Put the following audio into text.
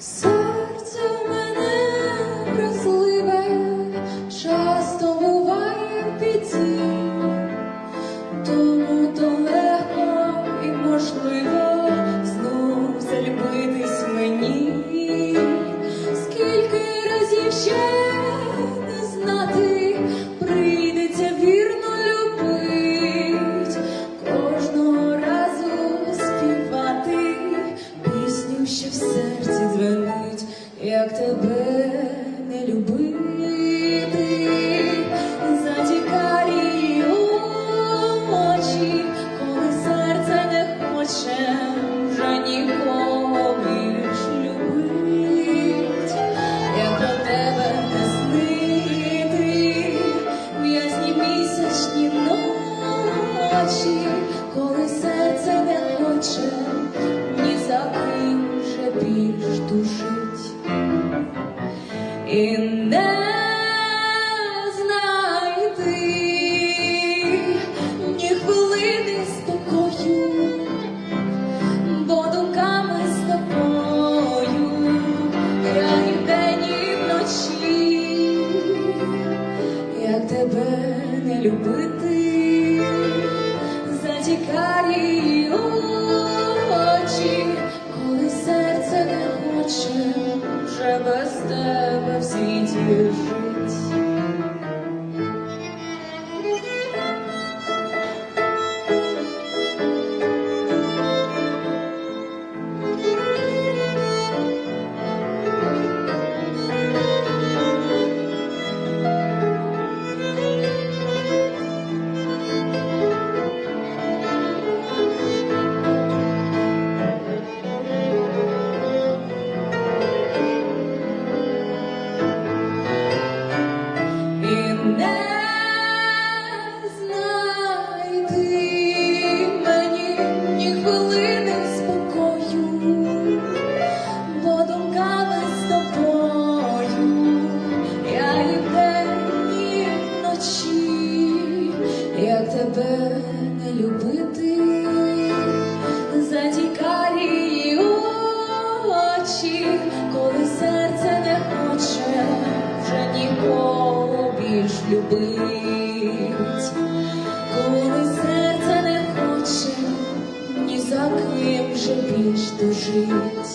Серце як тебе не любити, затікарі очі, коли серце не хоче вже нікого більш любить, як про тебе не снити, в'язні місячні ночі, коли серце не хоче ні за ким вже більш душить. up of sea to любить, коли серце не хоче ні за ким вже більш дожить.